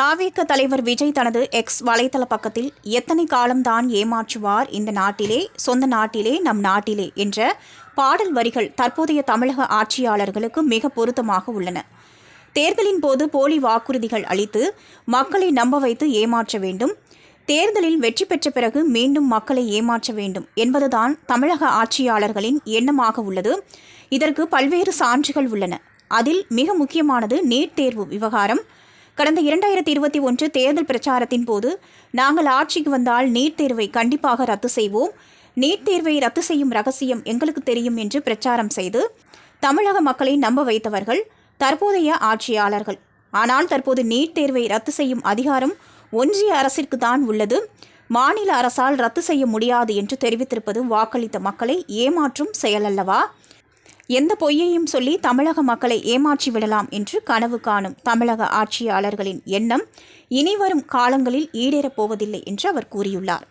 தாவேக்க தலைவர் விஜய் தனது எக்ஸ் வலைத்தள பக்கத்தில் எத்தனை காலம்தான் ஏமாற்றுவார் இந்த நாட்டிலே சொந்த நாட்டிலே நம் நாட்டிலே என்ற பாடல் வரிகள் தற்போதைய தமிழக ஆட்சியாளர்களுக்கு மிக பொருத்தமாக உள்ளன. தேர்தலின் போது போலி வாக்குறுதிகள் அளித்து மக்களை நம்ப வைத்து ஏமாற்ற வேண்டும். தேர்தலில் வெற்றி பெற்ற பிறகு மீண்டும் மக்களை ஏமாற்ற வேண்டும் என்பதுதான் தமிழக ஆட்சியாளர்களின் எண்ணமாக உள்ளது. இதற்கு பல்வேறு சான்றுகள் உள்ளன. அதில் மிக முக்கியமானது நீட் தேர்வு விவகாரம். கடந்த இரண்டாயிரத்தி இருபத்தி ஒன்று தேர்தல் பிரச்சாரத்தின் போது நாங்கள் ஆட்சிக்கு வந்தால் நீட் தேர்வை கண்டிப்பாக ரத்து செய்வோம். நீட் தேர்வை ரத்து செய்யும் ரகசியம் எங்களுக்கு தெரியும் என்று பிரச்சாரம் செய்து தமிழக மக்களை நம்ப வைத்தவர்கள் தற்போதைய ஆட்சியாளர்கள். ஆனால் தற்போது நீட் தேர்வை ரத்து செய்யும் அதிகாரம் ஒன்றிய அரசிற்கு தான் உள்ளது. மாநில அரசால் ரத்து செய்ய முடியாது என்று தெரிவித்திருப்பது வாக்களித்த மக்களை ஏமாற்றும் செயலல்லவா? எந்த பொய்யையும் சொல்லி தமிழக மக்களை ஏமாற்றி விடலாம் என்று கனவு காணும் தமிழக ஆட்சியாளர்களின் எண்ணம் இனிவரும் காலங்களில் ஈடேறப் போவதில்லை என்று அவர் கூறியுள்ளார்.